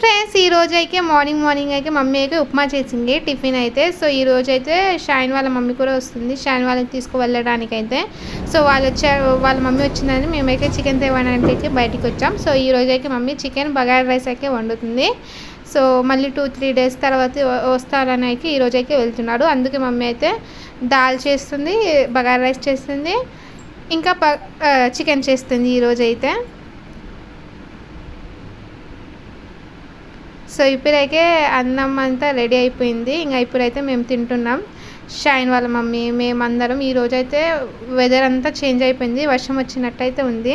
Friends ఈ అయితే morning morning అయితే మమ్మీ అయితే ఉప్మా చేసింది టిఫిన్ అయితే. సో ఈ అయితే షాయిన్ వాళ్ళ మమ్మీ కూడా వస్తుంది షాయిన్ వాళ్ళని తీసుకువెళ్ళడానికి అయితే సో వాళ్ళు వచ్చారు వాళ్ళ మమ్మీ వచ్చిందని మేమైతే చికెన్ తేవడానికి అయితే బయటికి వచ్చాం. సో ఈ అయితే మమ్మీ చికెన్ బగారా రైస్ అయితే వండుతుంది. సో మళ్ళీ టూ త్రీ డేస్ తర్వాత వస్తారని అయితే ఈరోజు అయితే వెళ్తున్నాడు. అందుకే మమ్మీ అయితే దాల్ చేస్తుంది బగారా రైస్ చేస్తుంది ఇంకా ప చికెన్ చేస్తుంది ఈరోజు అయితే సో ఇప్పుడైతే అన్నం అంతా రెడీ అయిపోయింది. ఇంకా ఇప్పుడైతే మేము తింటున్నాం. షైన్ వాళ్ళ మమ్మీ మేమందరం ఈ రోజైతే వెదర్ అంతా చేంజ్ అయిపోయింది. వర్షం వచ్చినట్టయితే ఉంది.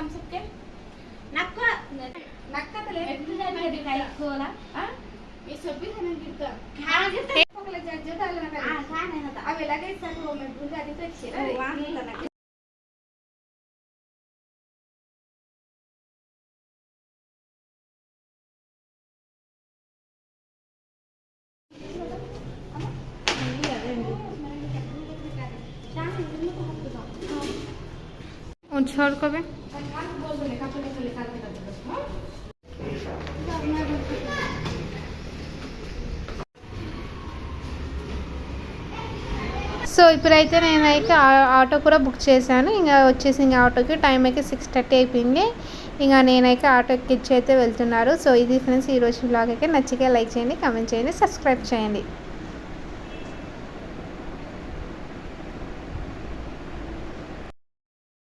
థమ్స్అప్ కే నక్క నక్క తలే ఎట్లుంది కైకోలా ఈ సబ్బి హనంగిక కాగిత పక్కల జజ్జ తాలన ఆ కానేన అవి లగైసాకు మెగ్గుగా అది को কবে? సో ఇప్పుడైతే నేనైతే ఆటో కూడా బుక్ చేశాను. ఇంకా వచ్చేసి ఇంకా ఆటోకి టైం అయితే సిక్స్ థర్టీ అయిపోయింది. ఇంకా నేనైతే ఆటో ఎక్కిచ్చి అయితే వెళ్తున్నారు. సో ఇది ఫ్రెండ్స్ ఈరోజు బ్లాగ్ అయితే నచ్చితే లైక్ చేయండి కామెంట్ చేయండి సబ్స్క్రైబ్ చేయండి.